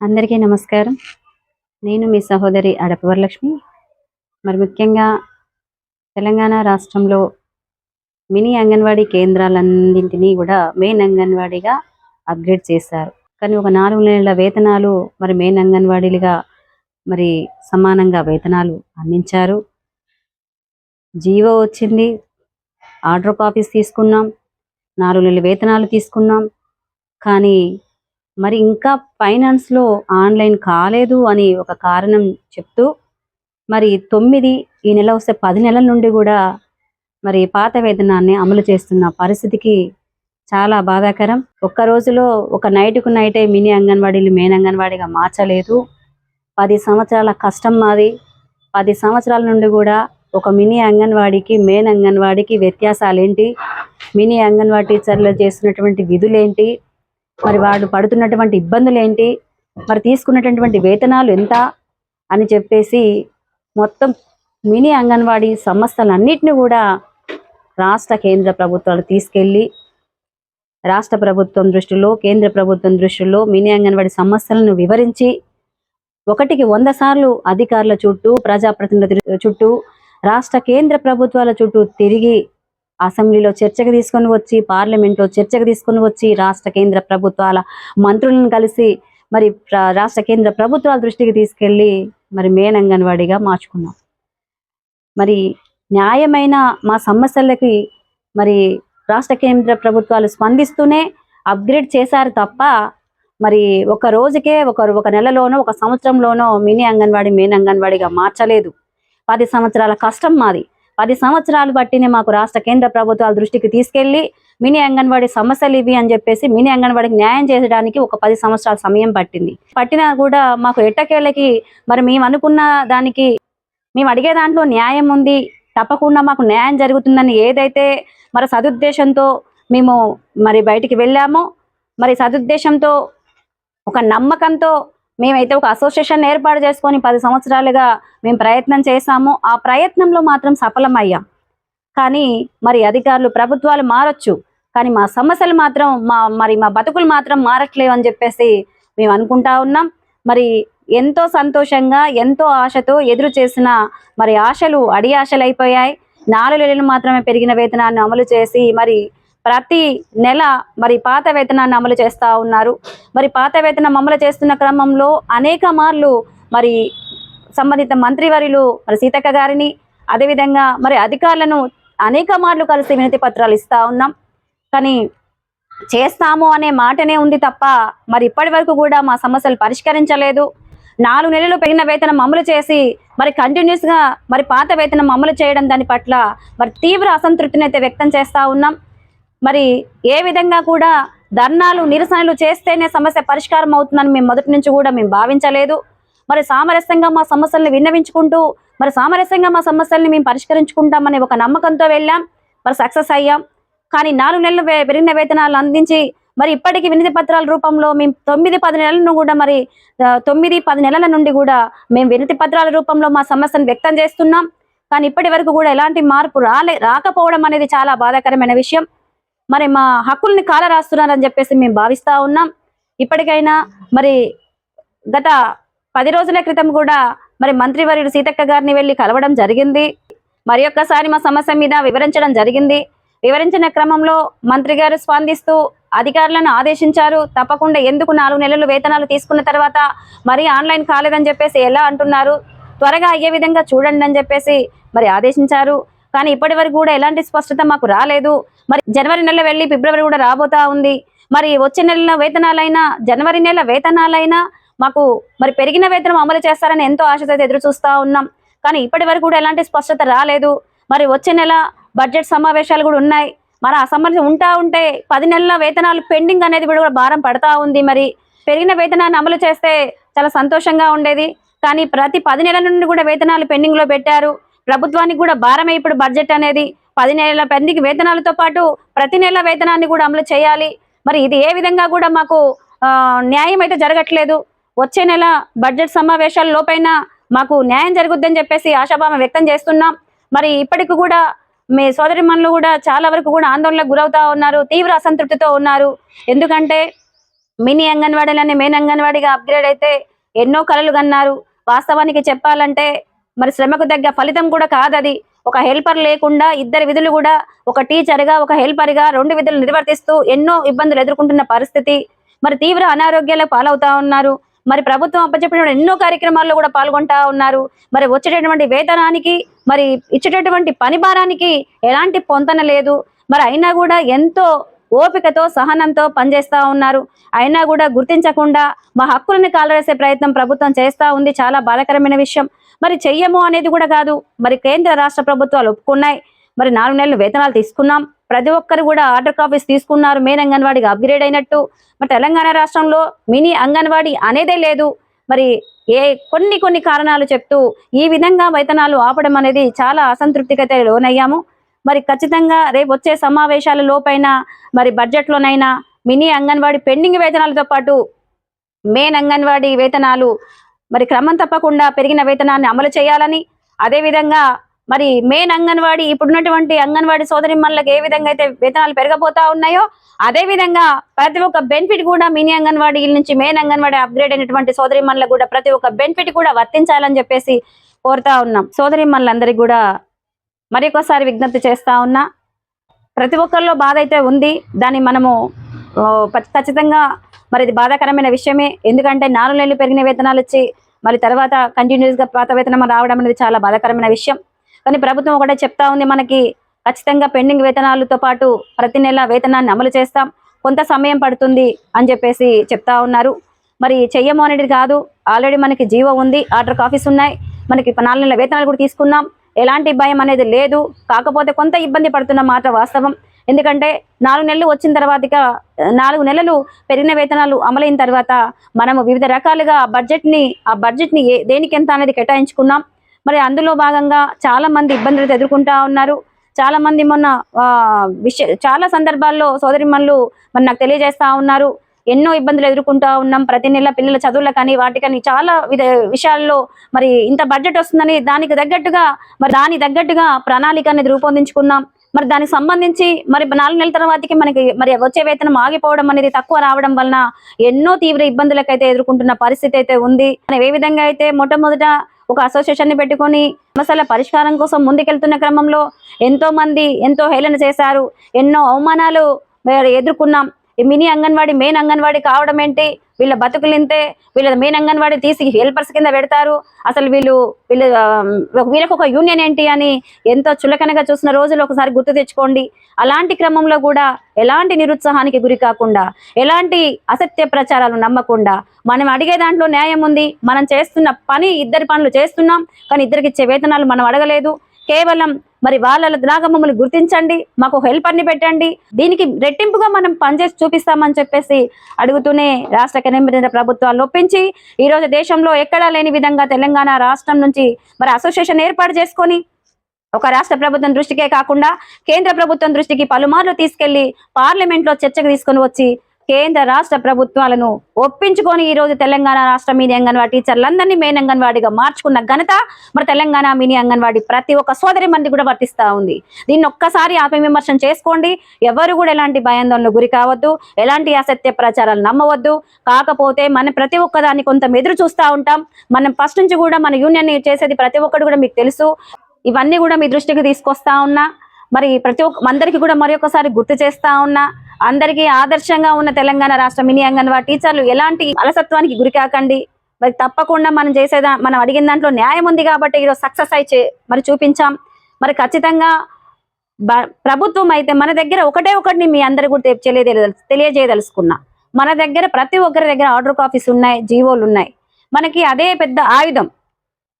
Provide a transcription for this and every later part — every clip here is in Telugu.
అందరికీ నమస్కారం. నేను మీ సహోదరి అడప వరలక్ష్మి మరి ముఖ్యంగా తెలంగాణ రాష్ట్రంలో మినీ అంగన్వాడీ కేంద్రాలన్నింటినీ కూడా మెయిన్ అంగన్వాడీగా అప్గ్రేడ్ చేశారు. కానీ ఒక నాలుగు నెలల వేతనాలు మరి మెయిన్ అంగన్వాడీలుగా మరి సమానంగా వేతనాలు అందించారు. జీవో వచ్చింది. ఆర్డర్ కాపీస్ తీసుకున్నాం. నాలుగు నెలల వేతనాలు తీసుకున్నాం. కానీ మరి ఇంకా ఫైనాన్స్లో ఆన్లైన్ కాలేదు అని ఒక కారణం చెప్తూ మరి తొమ్మిది ఈ నెల వస్తే పది నెలల నుండి కూడా మరి పాత వేతనాన్ని అమలు చేస్తున్న పరిస్థితికి చాలా బాధాకరం. ఒక్క రోజులో ఒక నైట్కు నైటే మినీ అంగన్వాడీలు మెయిన్ అంగన్వాడీగా మార్చలేదు. పది సంవత్సరాల కష్టం మాది. పది సంవత్సరాల నుండి కూడా ఒక మినీ అంగన్వాడీకి మెయిన్ అంగన్వాడీకి వ్యత్యాసాలు ఏంటి మినీ అంగన్వాడీ టీచర్లు చేస్తున్నటువంటి విధులేంటి? మరి వాళ్ళు పడుతున్నటువంటి ఇబ్బందులు ఏంటి మరి తీసుకున్నటువంటి వేతనాలు ఎంత? అని చెప్పేసి మొత్తం మినీ అంగన్వాడీ సంస్థలన్నిటిని కూడా రాష్ట్ర కేంద్ర ప్రభుత్వాలు తీసుకెళ్ళి రాష్ట్ర ప్రభుత్వం దృష్టిలో కేంద్ర ప్రభుత్వం దృష్టిలో మినీ అంగన్వాడీ సమస్యలను వివరించి ఒకటికి వంద సార్లు అధికారుల చుట్టూ ప్రజాప్రతినిధుల చుట్టూ రాష్ట్ర కేంద్ర ప్రభుత్వాల చుట్టూ తిరిగి అసెంబ్లీలో చర్చకు తీసుకొని వచ్చి పార్లమెంట్లో చర్చకు తీసుకొని వచ్చి రాష్ట్ర కేంద్ర ప్రభుత్వాల మంత్రులను కలిసి మరి రాష్ట్ర కేంద్ర ప్రభుత్వాల దృష్టికి తీసుకెళ్ళి మరి మేన్ అంగన్వాడీగా మార్చుకున్నాం. మరి న్యాయమైన మా సమస్యలకి మరి రాష్ట్ర కేంద్ర ప్రభుత్వాలు స్పందిస్తూనే అప్గ్రేడ్ చేశారు తప్ప మరి ఒక రోజుకే ఒక ఒక నెలలోనో ఒక సంవత్సరంలోనో మినీ అంగన్వాడీ మెయిన్ అంగన్వాడీగా మార్చలేదు. పది సంవత్సరాల కష్టం మాది. పది సంవత్సరాలు బట్టినే మాకు రాష్ట్ర కేంద్ర ప్రభుత్వాల దృష్టికి తీసుకెళ్ళి మినీ అంగన్వాడీ సమస్యలు ఇవి అని చెప్పేసి మినీ అంగన్వాడీకి న్యాయం చేయడానికి ఒక పది సంవత్సరాల సమయం పట్టింది. పట్టినా కూడా మాకు ఎట్టకేళ్ళకి మరి మేము అనుకున్న దానికి మేము అడిగే దాంట్లో న్యాయం ఉంది తప్పకుండా మాకు న్యాయం జరుగుతుందని ఏదైతే మరి సదుద్దేశంతో మేము మరి బయటికి వెళ్ళామో మరి సదుద్దేశంతో ఒక నమ్మకంతో మేమైతే ఒక అసోసియేషన్ ఏర్పాటు చేసుకొని పది సంవత్సరాలుగా మేము ప్రయత్నం చేశాము. ఆ ప్రయత్నంలో మాత్రం సఫలమయ్యాం. కానీ మరి అధికారులు ప్రభుత్వాలు మారొచ్చు. కానీ మా సమస్యలు మాత్రం మా మరి మా బతుకులు మాత్రం మారట్లేవు అని చెప్పేసి మేము అనుకుంటా ఉన్నాం. మరి ఎంతో సంతోషంగా ఎంతో ఆశతో ఎదురు చేసిన మరి ఆశలు అడి ఆశలు అయిపోయాయి. నాలుగు నెలలు మాత్రమే పెరిగిన వేతనాన్ని అమలు చేసి మరి ప్రతి నెల మరి పాత వేతనాన్ని అమలు చేస్తూ ఉన్నారు. మరి పాత వేతనం అమలు చేస్తున్న క్రమంలో అనేక మార్లు మరి సంబంధిత మంత్రివర్యులు మరి సీతక్క గారిని అదేవిధంగా మరి అధికారులను అనేక మార్లు కలిసి వినతి పత్రాలు ఇస్తూ ఉన్నాం. కానీ చేస్తాము అనే మాటనే ఉంది తప్ప మరి ఇప్పటి వరకు కూడా మా సమస్యలు పరిష్కరించలేదు. నాలుగు నెలలు పెరిగిన వేతనం అమలు చేసి మరి కంటిన్యూస్గా మరి పాత వేతనం అమలు చేయడం దాని పట్ల మరి తీవ్ర అసంతృప్తిని అయితే వ్యక్తం చేస్తూ ఉన్నాం. మరి ఏ విధంగా కూడా ధర్నాలు నిరసనలు చేస్తేనే సమస్య పరిష్కారం అవుతుందని మేము మొదటి నుంచి కూడా మేము భావించలేదు. మరి సామరస్యంగా మా సమస్యల్ని విన్నవించుకుంటూ మరి సామరస్యంగా మా సమస్యల్ని మేము పరిష్కరించుకుంటామనే ఒక నమ్మకంతో వెళ్ళాం. మరి సక్సెస్ అయ్యాం. కానీ నాలుగు నెలలు పెరిగిన వేతనాలు అందించి మరి ఇప్పటికీ వినతి పత్రాల రూపంలో మేము తొమ్మిది పది నెలలను కూడా మరి తొమ్మిది పది నెలల నుండి కూడా మేము వినతి పత్రాల రూపంలో మా సమస్యను వ్యక్తం చేస్తున్నాం. కానీ ఇప్పటి వరకు కూడా ఎలాంటి మార్పు రాలే రాకపోవడం అనేది చాలా బాధాకరమైన విషయం. మరి మా హక్కుల్ని కాల రాస్తున్నారని చెప్పేసి మేము భావిస్తా ఉన్నాం. ఇప్పటికైనా మరి గత పది రోజుల క్రితం కూడా మరి మంత్రివర్యుడు సీతక్క గారిని వెళ్ళి కలవడం జరిగింది. మరి ఒక్కసారి మా సమస్య మీద వివరించడం జరిగింది. వివరించిన క్రమంలో మంత్రి గారు స్పందిస్తూ అధికారులను ఆదేశించారు. తప్పకుండా ఎందుకు నాలుగు నెలలు వేతనాలు తీసుకున్న తర్వాత మరి ఆన్లైన్ కాలేదని చెప్పేసి ఎలా అంటున్నారు? త్వరగా అయ్యే విధంగా చూడండి అని చెప్పేసి మరి ఆదేశించారు. కానీ ఇప్పటి వరకు కూడా ఎలాంటి స్పష్టత మాకు రాలేదు. మరి జనవరి నెల వెళ్ళి ఫిబ్రవరి కూడా రాబోతా ఉంది. మరి వచ్చే నెల వేతనాలైనా జనవరి నెల వేతనాలైనా మాకు మరి పెరిగిన వేతనం అమలు చేస్తారని ఎంతో ఆశతో ఎదురు చూస్తూ ఉన్నాం. కానీ ఇప్పటి వరకు కూడా ఎలాంటి స్పష్టత రాలేదు. మరి వచ్చే నెల బడ్జెట్ సమావేశాలు కూడా ఉన్నాయి. మరి ఆ సంబంధించి ఉంటా ఉంటే పది నెలల వేతనాలు పెండింగ్ అనేది కూడా భారం పడతా ఉంది. మరి పెరిగిన వేతనాన్ని అమలు చేస్తే చాలా సంతోషంగా ఉండేది. కానీ ప్రతి పది నెలల నుండి కూడా వేతనాలు పెండింగ్లో పెట్టారు. ప్రభుత్వానికి కూడా భారమే ఇప్పుడు బడ్జెట్ అనేది. పది నెలల పెండింగ్ వేతనాలతో పాటు ప్రతి నెల వేతనాన్ని కూడా అమలు చేయాలి. మరి ఇది ఏ విధంగా కూడా మాకు ఆ, న్యాయం అయితే జరగట్లేదు. వచ్చే నెల బడ్జెట్ సమావేశాల లోపైన మాకు న్యాయం జరుగుద్దని చెప్పేసి ఆశాభావం వ్యక్తం చేస్తున్నాం. మరి ఇప్పటికి కూడా మీ సోదరిమణులు కూడా చాలా వరకు కూడా ఆందోళనకు గురవుతా ఉన్నారు తీవ్ర అసంతృప్తితో ఉన్నారు. ఎందుకంటే మినీ అంగన్వాడీలని మెయిన్ అంగన్వాడీగా అప్గ్రేడ్ అయితే ఎన్నో కలలు కన్నారు. వాస్తవానికి చెప్పాలంటే మరి శ్రమకు తగ్గ ఫలితం కూడా కాదది ఒక హెల్పర్ లేకుండా ఇద్దరు విధులు కూడా ఒక టీచర్గా ఒక హెల్పర్గా రెండు విధులు నిర్వర్తిస్తూ ఎన్నో ఇబ్బందులు ఎదుర్కొంటున్న పరిస్థితి. మరి తీవ్ర అనారోగ్యాలకు పాలవుతా ఉన్నారు. మరి ప్రభుత్వం అప్పచెప్పిన ఎన్నో కార్యక్రమాల్లో కూడా పాల్గొంటా ఉన్నారు. మరి వచ్చేటటువంటి వేతనానికి మరి ఇచ్చేటటువంటి పని భారానికి ఎలాంటి పొంతన లేదు. మరి అయినా కూడా ఎంతో ఓపికతో సహనంతో పనిచేస్తూ ఉన్నారు. అయినా కూడా గుర్తించకుండా మా హక్కులను కాలవేసే ప్రయత్నం ప్రభుత్వం చేస్తూ ఉంది. చాలా బాధాకరమైన విషయం. మరి చెయ్యము అనేది కూడా కాదు. మరి కేంద్ర రాష్ట్ర ప్రభుత్వాలు ఒప్పుకున్నాయి. మరి నాలుగు నెలలు వేతనాలు తీసుకున్నాం. ప్రతి ఒక్కరు కూడా ఆర్డర్ కాపీస్ తీసుకున్నారు. మెయిన్ అంగన్వాడీకి అప్గ్రేడ్ అయినట్టు. మరి తెలంగాణ రాష్ట్రంలో మినీ అంగన్వాడీ అనేదే లేదు. మరి ఏ కొన్ని కొన్ని కారణాలు చెప్తూ ఈ విధంగా వేతనాలు ఆపడం అనేది చాలా అసంతృప్తికైతే లోనయ్యాము. మరి ఖచ్చితంగా రేపు వచ్చే సమావేశాల లోపైన మరి బడ్జెట్లోనైనా మినీ అంగన్వాడీ పెండింగ్ వేతనాలతో పాటు మెయిన్ అంగన్వాడీ వేతనాలు మరి క్రమం తప్పకుండా పెరిగిన వేతనాన్ని అమలు చేయాలని అదే విధంగా మరి మెయిన్ అంగన్వాడీ ఇప్పుడున్నటువంటి అంగన్వాడీ సోదరిమ్మలకు ఏ విధంగా అయితే వేతనాలు పెరగబోతా ఉన్నాయో అదే విధంగా ప్రతి ఒక్క బెనిఫిట్ కూడా మినీ అంగన్వాడీల నుంచి మెయిన్ అంగన్వాడీ అప్గ్రేడ్ అయినటువంటి సోదరిమ్మలకు కూడా ప్రతి ఒక్క బెనిఫిట్ కూడా వర్తించాలని చెప్పేసి కోరుతా ఉన్నాం. సోదరి సోదరిమ్మలందరికీ కూడా మరొకసారి విజ్ఞప్తి చేస్తా ఉన్నా ప్రతి ఒక్కరిలో బాధ అయితే ఉంది. దాన్ని మనము ఖచ్చితంగా మరి ఇది బాధాకరమైన విషయమే. ఎందుకంటే నాలుగు నెలలు పెరిగిన వేతనాలు వచ్చి మరి తర్వాత కంటిన్యూస్గా పాత వేతనం రావడం అనేది చాలా బాధాకరమైన విషయం. కానీ ప్రభుత్వం ఒకటే చెప్తా ఉంది మనకి ఖచ్చితంగా పెండింగ్ వేతనాలతో పాటు ప్రతి నెల వేతనాన్ని అమలు చేస్తాం. కొంత సమయం పడుతుంది అని చెప్పేసి చెప్తా ఉన్నారు. మరి చెయ్యము అనేది కాదు ఆల్రెడీ మనకి జీవో ఉంది ఆర్డర్ కాఫీస్ ఉన్నాయి. మనకి నాలుగు నెలల వేతనాలు కూడా తీసుకున్నాం. ఎలాంటి భయం అనేది లేదు. కాకపోతే కొంత ఇబ్బంది పడుతున్న మాట వాస్తవం. ఎందుకంటే నాలుగు నెలలు వచ్చిన తర్వాత నాలుగు నెలలు పెరిగిన వేతనాలు అమలైన తర్వాత మనము వివిధ రకాలుగా బడ్జెట్ని ఆ బడ్జెట్ని ఏ దేనికి ఎంత అనేది కేటాయించుకున్నాం. మరి అందులో భాగంగా చాలా మంది ఇబ్బందులు ఎదుర్కొంటా ఉన్నారు. చాలా మంది మొన్న విష విషయ చాలా సందర్భాల్లో సోదరిమన్లు మరి నాకు తెలియజేస్తా ఉన్నారు. ఎన్నో ఇబ్బందులు ఎదుర్కొంటా ఉన్నాం. ప్రతి నెల పిల్లల చదువులకని వాటికని చాలా విధ విషయాల్లో మరి ఇంత బడ్జెట్ వస్తుందని దానికి తగ్గట్టుగా మరి దానికి తగ్గట్టుగా ప్రణాళిక అనేది రూపొందించుకున్నాం. మరి దానికి సంబంధించి మరి నాలుగు నెలల తర్వాతకి మనకి మరి వచ్చే వేతనం ఆగిపోవడం అనేది తక్కువ రావడం వలన ఎన్నో తీవ్ర ఇబ్బందులకైతే ఎదుర్కొంటున్న పరిస్థితి అయితే ఉంది. మనం ఏ విధంగా అయితే మొట్టమొదట ఒక అసోసియేషన్ని పెట్టుకొని సమస్యల పరిష్కారం కోసం ముందుకెళ్తున్న క్రమంలో ఎంతో మంది ఎంతో హేళన చేశారు. ఎన్నో అవమానాలు ఎదుర్కొన్నాం. మినీ అంగన్వాడి మెయిన్ అంగన్వాడి కావడం ఏంటి? వీళ్ళ బతుకులింతే వీళ్ళ మెయిన్ అంగన్వాడి తీసి హెల్పర్స్ కింద పెడతారు. అసలు వీళ్ళు వీళ్ళు ఆ, వీళ్ళకి ఒక యూనియన్ ఏంటి అని ఎంతో చులకనగా చూసిన రోజులు ఒకసారి గుర్తు తెచ్చుకోండి. అలాంటి క్రమంలో కూడా ఎలాంటి నిరుత్సాహానికి గురి కాకుండా ఎలాంటి అసత్య ప్రచారాలు నమ్మకుండా మనం అడిగే దాంట్లో న్యాయం ఉంది. మనం చేస్తున్న పని ఇద్దరి పనులు చేస్తున్నాం. కానీ ఇద్దరికి ఇచ్చే వేతనాలు మనం అడగలేదు. కేవలం మరి వాళ్ళ లాగా మమ్మల్ని గుర్తించండి మాకు హెల్పర్ని పెట్టండి. దీనికి రెట్టింపుగా మనం పనిచేసి చూపిస్తామని చెప్పేసి అడుగుతూనే రాష్ట్ర కేంద్ర ప్రభుత్వాలు ఒప్పించి ఈ రోజు దేశంలో ఎక్కడా లేని విధంగా తెలంగాణ రాష్ట్రం నుంచి మరి అసోసియేషన్ ఏర్పాటు చేసుకొని ఒక రాష్ట్ర ప్రభుత్వం దృష్టికే కాకుండా కేంద్ర ప్రభుత్వం దృష్టికి పలుమార్లు తీసుకెళ్ళి పార్లమెంట్లో చర్చకు తీసుకొని వచ్చి కేంద్ర రాష్ట్ర ప్రభుత్వాలను ఒప్పించుకొని ఈ రోజు తెలంగాణ రాష్ట్ర మినీ అంగన్వాడీ టీచర్లందరినీ మెయిన్ అంగన్వాడీగా మార్చుకున్న ఘనత మరి తెలంగాణ మినీ అంగన్వాడీ ప్రతి ఒక్క సోదరి మంది కూడా వర్తిస్తా ఉంది. దీన్ని ఒక్కసారి ఆత్మవిమర్శన చేసుకోండి. ఎవరు కూడా ఎలాంటి భయాందోళనకు గురి కావద్దు. ఎలాంటి అసత్య ప్రచారాలు నమ్మవద్దు. కాకపోతే మనం ప్రతి ఒక్కదాన్ని కొంత ఎదురు చూస్తూ ఉంటాం. మనం ఫస్ట్ నుంచి కూడా మన యూనియన్ చేసేది ప్రతి ఒక్కటి కూడా మీకు తెలుసు. ఇవన్నీ కూడా మీ దృష్టికి తీసుకొస్తా ఉన్నా. మరి ప్రతి ఒక్క అందరికీ కూడా మరి ఒకసారి గుర్తు చేస్తా ఉన్నా. అందరికీ ఆదర్శంగా ఉన్న తెలంగాణ రాష్ట్ర మినీ అంగన్వాడీ టీచర్లు ఎలాంటి అలసత్వానికి గురికాకండి మరి తప్పకుండా మనం చేసేదా మనం అడిగిన దాంట్లో న్యాయం ఉంది కాబట్టి ఈరోజు సక్సెస్ అయితే మరి చూపించాం. మరి ఖచ్చితంగా ప్రభుత్వం అయితే మన దగ్గర ఒకటే ఒకటిని మీ అందరు కూడా తెలియజేయదలు తెలియజేయదలుచుకున్నా. మన దగ్గర ప్రతి ఒక్కరి దగ్గర ఆర్డర్ కాపీస్ ఉన్నాయి జీవోలు ఉన్నాయి. మనకి అదే పెద్ద ఆయుధం.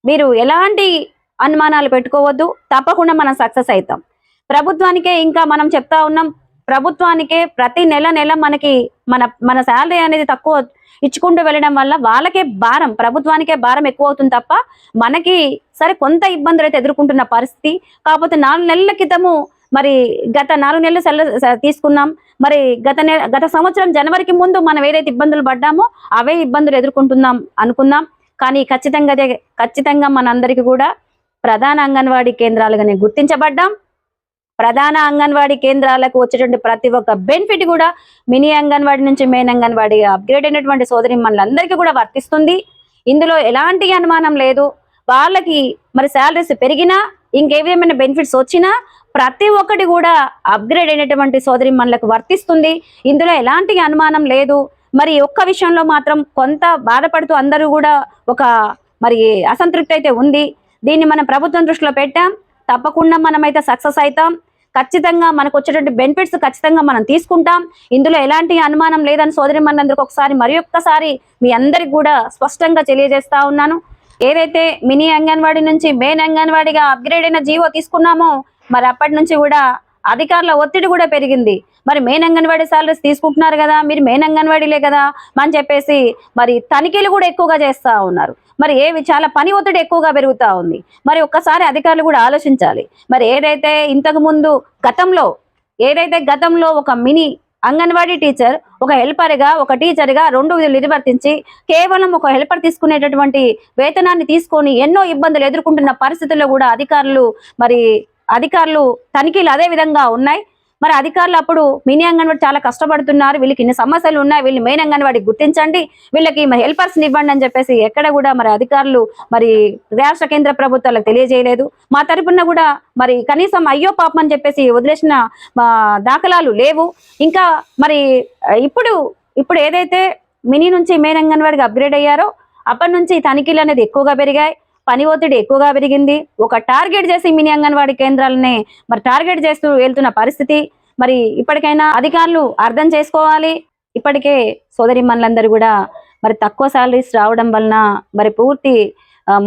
మీరు ఎలాంటి అనుమానాలు పెట్టుకోవద్దు తప్పకుండా మనం సక్సెస్ అవుతాం. ప్రభుత్వానికే ఇంకా మనం చెప్తా ఉన్నాం ప్రభుత్వానికే ప్రతి నెల నెల మనకి మన మన శాలరీ అనేది తక్కువ ఇచ్చుకుంటూ వెళ్ళడం వల్ల వాళ్ళకే భారం ప్రభుత్వానికే భారం ఎక్కువ అవుతుంది తప్ప మనకి సరే కొంత ఇబ్బందులు అయితే ఎదుర్కొంటున్న పరిస్థితి. కాకపోతే నాలుగు నెలల క్రితము మరి గత నాలుగు నెలలు సెల తీసుకున్నాం. మరి గత నెల గత సంవత్సరం జనవరికి ముందు మనం ఏదైతే ఇబ్బందులు పడ్డామో అవే ఇబ్బందులు ఎదుర్కొంటున్నాం అనుకుందాం. కానీ ఖచ్చితంగా అదే ఖచ్చితంగా మనందరికీ కూడా ప్రధాన అంగన్వాడీ కేంద్రాలుగానే గుర్తించబడ్డాం. ప్రధాన అంగన్వాడీ కేంద్రాలకు వచ్చేటువంటి ప్రతి ఒక్క బెనిఫిట్ కూడా మినీ అంగన్వాడీ నుంచి మెయిన్ అంగన్వాడీ అప్గ్రేడ్ అయినటువంటి సోదరి మనలందరికీ కూడా వర్తిస్తుంది. ఇందులో ఎలాంటి అనుమానం లేదు. వాళ్ళకి మరి శాలరీస్ పెరిగినా ఇంకేవేమైనా బెనిఫిట్స్ వచ్చినా ప్రతి ఒక్కటి కూడా అప్గ్రేడ్ అయినటువంటి సోదరి మనలకు వర్తిస్తుంది. ఇందులో ఎలాంటి అనుమానం లేదు. మరి ఒక్క విషయంలో మాత్రం కొంత బాధపడుతూ అందరూ కూడా ఒక మరి అసంతృప్తి అయితే ఉంది. దీన్ని మనం ప్రభుత్వం దృష్టిలో పెట్టాం. తప్పకుండా మనమైతే సక్సెస్ అవుతాం ఖచ్చితంగా మనకు వచ్చేటువంటి బెనిఫిట్స్ ఖచ్చితంగా మనం తీసుకుంటాం. ఇందులో ఎలాంటి అనుమానం లేదని సోదరి మనందరికి ఒకసారి మరి ఒక్కసారి మీ అందరికి కూడా స్పష్టంగా తెలియజేస్తా ఉన్నాను. ఏదైతే మినీ అంగన్వాడీ నుంచి మెయిన్ అంగన్వాడీగా అప్గ్రేడ్ అయిన జీవో తీసుకున్నామో మరి అప్పటి నుంచి కూడా అధికారుల ఒత్తిడి కూడా పెరిగింది. మరి మెయిన్ అంగన్వాడీ సాలరీస్ తీసుకుంటున్నారు కదా మీరు మెయిన్ అంగన్వాడీలే కదా అని చెప్పేసి మరి తనిఖీలు కూడా ఎక్కువగా చేస్తూ ఉన్నారు. మరి ఏవి చాలా పని ఒత్తిడి ఎక్కువగా పెరుగుతా ఉంది. మరి ఒక్కసారి అధికారులు కూడా ఆలోచించాలి. మరి ఏదైతే ఇంతకు ముందు గతంలో ఏదైతే గతంలో ఒక మినీ అంగన్వాడీ టీచర్ ఒక హెల్పర్గా ఒక టీచర్గా రెండు విధులు నిర్వర్తించి కేవలం ఒక హెల్పర్ తీసుకునేటటువంటి వేతనాన్ని తీసుకొని ఎన్నో ఇబ్బందులు ఎదుర్కొంటున్న పరిస్థితుల్లో కూడా అధికారులు మరి అధికారులు తనిఖీలు అదే విధంగా ఉన్నాయి. మరి అధికారులు అప్పుడు మినీ అంగన్వాడి చాలా కష్టపడుతున్నారు. వీళ్ళకి ఇన్ని సమస్యలు ఉన్నాయి. వీళ్ళు మెయిన్ అంగన్వాడి గుర్తించండి. వీళ్ళకి మరి హెల్పర్స్ని ఇవ్వండి అని చెప్పేసి ఎక్కడ కూడా మరి అధికారులు మరి రాష్ట్ర కేంద్ర ప్రభుత్వాలకు తెలియజేయలేదు. మా తరపున కూడా మరి కనీసం అయ్యో పాపం అని చెప్పేసి వదిలేసిన మా దాఖలాలు లేవు. ఇంకా మరి ఇప్పుడు ఇప్పుడు ఏదైతే మినీ నుంచి మెయిన్ అంగన్వాడికి అప్గ్రేడ్ అయ్యారో అప్పటి నుంచి తనిఖీలు అనేది ఎక్కువగా పెరిగాయి. పని ఒత్తిడి ఎక్కువగా పెరిగింది. ఒక టార్గెట్ చేసి మినీ అంగన్వాడీ కేంద్రాలని మరి టార్గెట్ చేస్తూ వెళ్తున్న పరిస్థితి. మరి ఇప్పటికైనా అధికారులు అర్థం చేసుకోవాలి. ఇప్పటికే సోదరి మనులందరూ కూడా మరి తక్కువ సాలరీస్ రావడం వలన మరి పూర్తి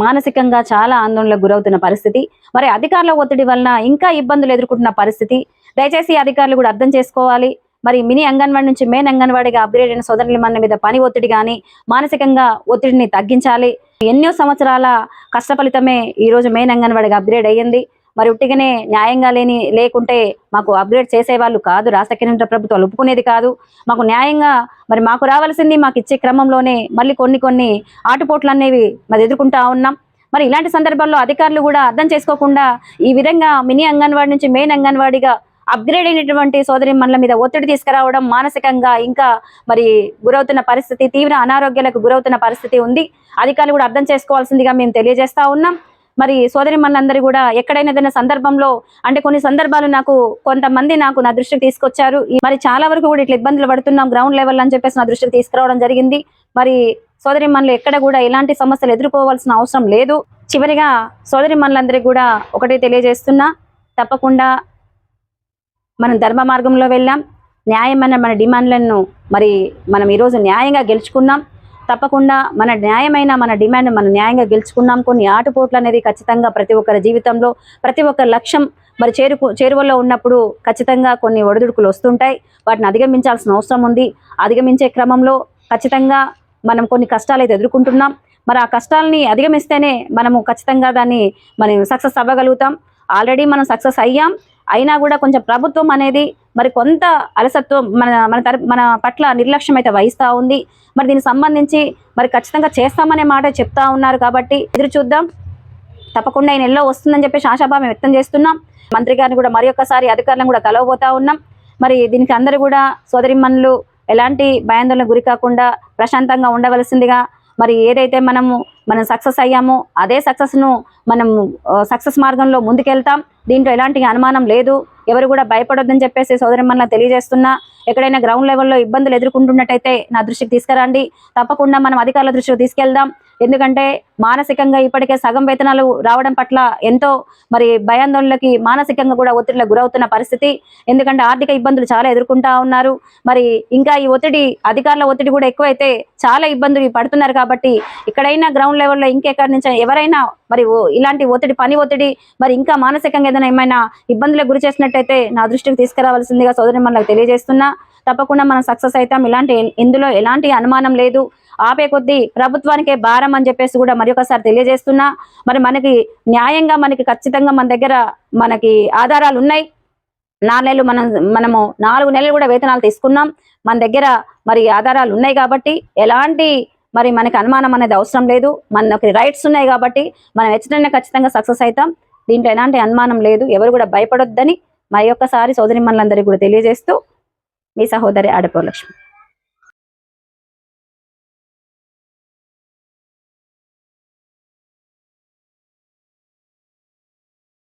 మానసికంగా చాలా ఆందోళనకు గురవుతున్న పరిస్థితి. మరి అధికారుల ఒత్తిడి వలన ఇంకా ఇబ్బందులు ఎదుర్కొంటున్న పరిస్థితి. దయచేసి అధికారులు కూడా అర్థం చేసుకోవాలి. మరి మినీ అంగన్వాడి నుంచి మెయిన్ అంగన్వాడిగా అప్గ్రేడ్ అయిన సోదరుల మన మీద పని ఒత్తిడి కానీ మానసికంగా ఒత్తిడిని తగ్గించాలి. ఎన్నో సంవత్సరాల కష్ట ఫలితమే ఈ రోజు మెయిన్ అంగన్వాడిగా అప్గ్రేడ్ అయ్యింది. మరి ఉట్టిగానే న్యాయంగా లేని లేకుంటే మాకు అప్గ్రేడ్ చేసేవాళ్ళు కాదు. రాష్ట్ర కేంద్ర ప్రభుత్వాలు ఒప్పుకునేది కాదు. మాకు న్యాయంగా మరి మాకు రావాల్సింది మాకు ఇచ్చే క్రమంలోనే మళ్ళీ కొన్ని కొన్ని ఆటుపోట్లు అనేవి మరి ఎదుర్కొంటా ఉన్నాం. మరి ఇలాంటి సందర్భాల్లో అధికారులు కూడా అర్థం చేసుకోకుండా ఈ విధంగా మినీ అంగన్వాడి నుంచి మెయిన్ అంగన్వాడిగా అప్గ్రేడ్ అయినటువంటి సోదరి మనల మీద ఒత్తిడి తీసుకురావడం మానసికంగా ఇంకా మరి గురవుతున్న పరిస్థితి తీవ్ర అనారోగ్యాలకు గురవుతున్న పరిస్థితి ఉంది. అధికారులు కూడా అర్థం చేసుకోవాల్సిందిగా మేము తెలియజేస్తా ఉన్నాం. మరి సోదరి మనందరూ కూడా ఎక్కడైనా ఏదైనా సందర్భంలో అంటే కొన్ని సందర్భాలు నాకు కొంతమంది నాకు నా దృష్టికి తీసుకొచ్చారు. మరి చాలా వరకు కూడా ఇట్లా ఇబ్బందులు పడుతున్నాం గ్రౌండ్ లెవెల్ అని చెప్పేసి నా దృష్టికి తీసుకురావడం జరిగింది. మరి సోదరి మనలు ఎక్కడ కూడా ఎలాంటి సమస్యలు ఎదుర్కోవాల్సిన అవసరం లేదు. చివరిగా సోదరి మనలందరికీ కూడా ఒకటే తెలియజేస్తున్నా. తప్పకుండా మనం ధర్మ మార్గంలో వెళ్ళాం. న్యాయమైన మన డిమాండ్లను మరి మనం ఈరోజు న్యాయంగా గెలుచుకున్నాం. తప్పకుండా మన న్యాయమైన మన డిమాండ్ మనం న్యాయంగా గెలుచుకున్నాం. కొన్ని ఆటుపోట్లు అనేది ఖచ్చితంగా ప్రతి ఒక్కరి జీవితంలో ప్రతి ఒక్క లక్ష్యం మరి చేరుకు చేరువలో ఉన్నప్పుడు ఖచ్చితంగా కొన్ని ఒడిదుడుకులు వస్తుంటాయి. వాటిని అధిగమించాల్సిన అవసరం ఉంది. అధిగమించే క్రమంలో ఖచ్చితంగా మనం కొన్ని కష్టాలు అయితే ఎదుర్కొంటున్నాం. మరి ఆ కష్టాలని అధిగమిస్తేనే మనము ఖచ్చితంగా దాన్ని మనం సక్సెస్ అవ్వగలుగుతాం. ఆల్రెడీ మనం సక్సెస్ అయ్యాం. అయినా కూడా కొంచెం ప్రభుత్వం అనేది మరి కొంత అలసత్వం మన మన తర మన పట్ల నిర్లక్ష్యం అయితే వహిస్తూ ఉంది. మరి దీనికి సంబంధించి మరి ఖచ్చితంగా చేస్తామనే మాట చెప్తా ఉన్నారు కాబట్టి ఎదురు చూద్దాం. తప్పకుండా ఈ నెలలో వస్తుందని చెప్పేసి ఆశాభావం వ్యక్తం చేస్తున్నాం. మంత్రి గారిని కూడా మరి ఒక్కసారి అధికారులను కూడా కలవబోతా ఉన్నాం. మరి దీనికి అందరూ కూడా సోదరిమణులు ఎలాంటి భయాందోళన గురి కాకుండా ప్రశాంతంగా ఉండవలసిందిగా మరి ఏదైతే మనము మనం సక్సెస్ అయ్యామో అదే సక్సెస్ను మనం సక్సెస్ మార్గంలో ముందుకెళ్తాం. దీంట్లో ఎలాంటి అనుమానం లేదు. ఎవరు కూడా భయపడొద్దని చెప్పేసి సోదరిమణులను తెలియజేస్తున్నా ఎక్కడైనా గ్రౌండ్ లెవెల్లో ఇబ్బందులు ఎదుర్కొంటున్నట్టయితే నా దృష్టికి తీసుకురండి. తప్పకుండా మనం అధికారుల దృష్టికి తీసుకెళ్దాం. ఎందుకంటే మానసికంగా ఇప్పటికే సగం వేతనాలు రావడం పట్ల ఎంతో మరి భయాందోళనలకి మానసికంగా కూడా ఒత్తిడిలో గురవుతున్న పరిస్థితి. ఎందుకంటే ఆర్థిక ఇబ్బందులు చాలా ఎదుర్కొంటా ఉన్నారు. మరి ఇంకా ఈ ఒత్తిడి అధికారుల ఒత్తిడి కూడా ఎక్కువైతే చాలా ఇబ్బందులు పడుతున్నారు కాబట్టి ఇక్కడైనా గ్రౌండ్ లెవెల్లో ఇంకెక్కడి నుంచి ఎవరైనా మరి ఇలాంటి ఒత్తిడి పని ఒత్తిడి మరి ఇంకా మానసికంగా ఏదైనా ఏమైనా ఇబ్బందులకు గురి అయితే నా దృష్టికి తీసుకురావాల్సిందిగా సోదరి మనకు తెలియజేస్తున్నా తప్పకుండా మనం సక్సెస్ అవుతాం. ఇలాంటి ఇందులో ఎలాంటి అనుమానం లేదు. ఆపే కొద్దీ ప్రభుత్వానికే భారం అని చెప్పేసి కూడా మరి ఒకసారి తెలియజేస్తున్నా. మరి మనకి న్యాయంగా మనకి ఖచ్చితంగా మన దగ్గర మనకి ఆధారాలు ఉన్నాయి. నాలుగు నెలలు మనం మనము నాలుగు నెలలు కూడా వేతనాలు తీసుకున్నాం. మన దగ్గర మరి ఆధారాలు ఉన్నాయి కాబట్టి ఎలాంటి మరి మనకి అనుమానం అనేది అవసరం లేదు. మనకి రైట్స్ ఉన్నాయి కాబట్టి మనం హెచ్చరిన ఖచ్చితంగా సక్సెస్ అవుతాం. దీంట్లో ఎలాంటి అనుమానం లేదు. ఎవరు కూడా భయపడొద్దని మా ఒక్కసారి సోదరి మనలందరికీ కూడా తెలియజేస్తూ మీ సహోదరి ఆడపలక్ష్మి